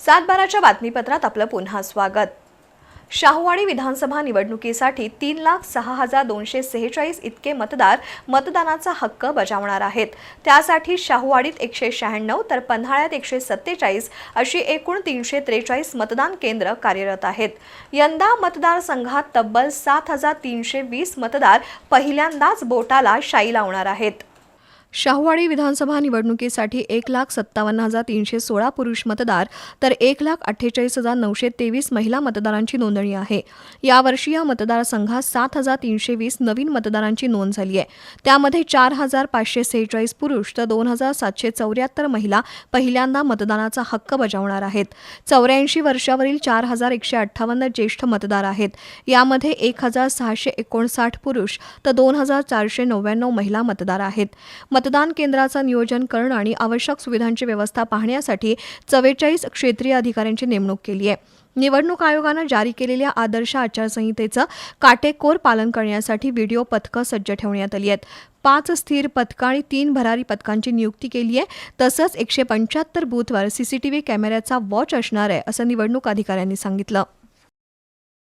सातबाराच्या बातमीपत्रात आपलं पुन्हा स्वागत. शाहूवाडी विधानसभा निवडणुकीसाठी तीन लाख सहा हजार दोनशे सेहेचाळीस इतके मतदार मतदानाचा हक्क बजावणार आहेत. त्यासाठी शाहूवाडीत एकशे शहाण्णव तर पन्हाळ्यात एकशे सत्तेचाळीस अशी एकूण तीनशे त्रेचाळीस मतदान केंद्र कार्यरत आहेत. यंदा मतदारसंघात तब्बल सात हजार तीनशे वीस मतदार पहिल्यांदाच बोटाला शाई लावणार आहेत. शाहूवाडी विधानसभा निवडणुकीसाठी एक लाख सत्तावन्न हजार तीनशे सोळा पुरुष मतदार तर एक लाख अठ्ठेचाळीस हजार नऊशे तेवीस महिला मतदारांची नोंदणी आहे. यावर्षी या मतदारसंघात सात हजार तीनशे वीस नवीन मतदारांची नोंद झाली आहे. त्यामध्ये चार हजार पाचशे सेहेचाळीस पुरुष तर दोन हजार सातशे चौऱ्याहत्तर महिला पहिल्यांदा मतदानाचा हक्क बजावणार आहेत. चौऱ्याऐंशी वर्षावरील चार हजार एकशे अठ्ठावन्न ज्येष्ठ मतदार आहेत. यामध्ये एक हजार सहाशे एकोणसाठ पुरुष तर दोन हजार चारशे नव्याण्णव महिला मतदार आहेत. मतदान केंद्राचं नियोजन करणं आणि आवश्यक सुविधांची व्यवस्था पाहण्यासाठी चव्वेचाळीस क्षेत्रीय अधिकाऱ्यांची नेमणूक केली आहे. निवडणूक आयोगानं जारी केलेल्या आदर्श आचारसंहितेचं काटेकोर पालन करण्यासाठी व्हिडिओ पथकं सज्ज ठेवण्यात आली आहेत. पाच स्थिर पथकं आणि तीन भरारी पथकांची नियुक्ती केली आहे. तसंच एकशे पंच्याहत्तर बूथवर सीसीटीव्ही कॅमेऱ्याचा वॉच असणार आहे असं निवडणूक अधिकाऱ्यांनी सांगितलं.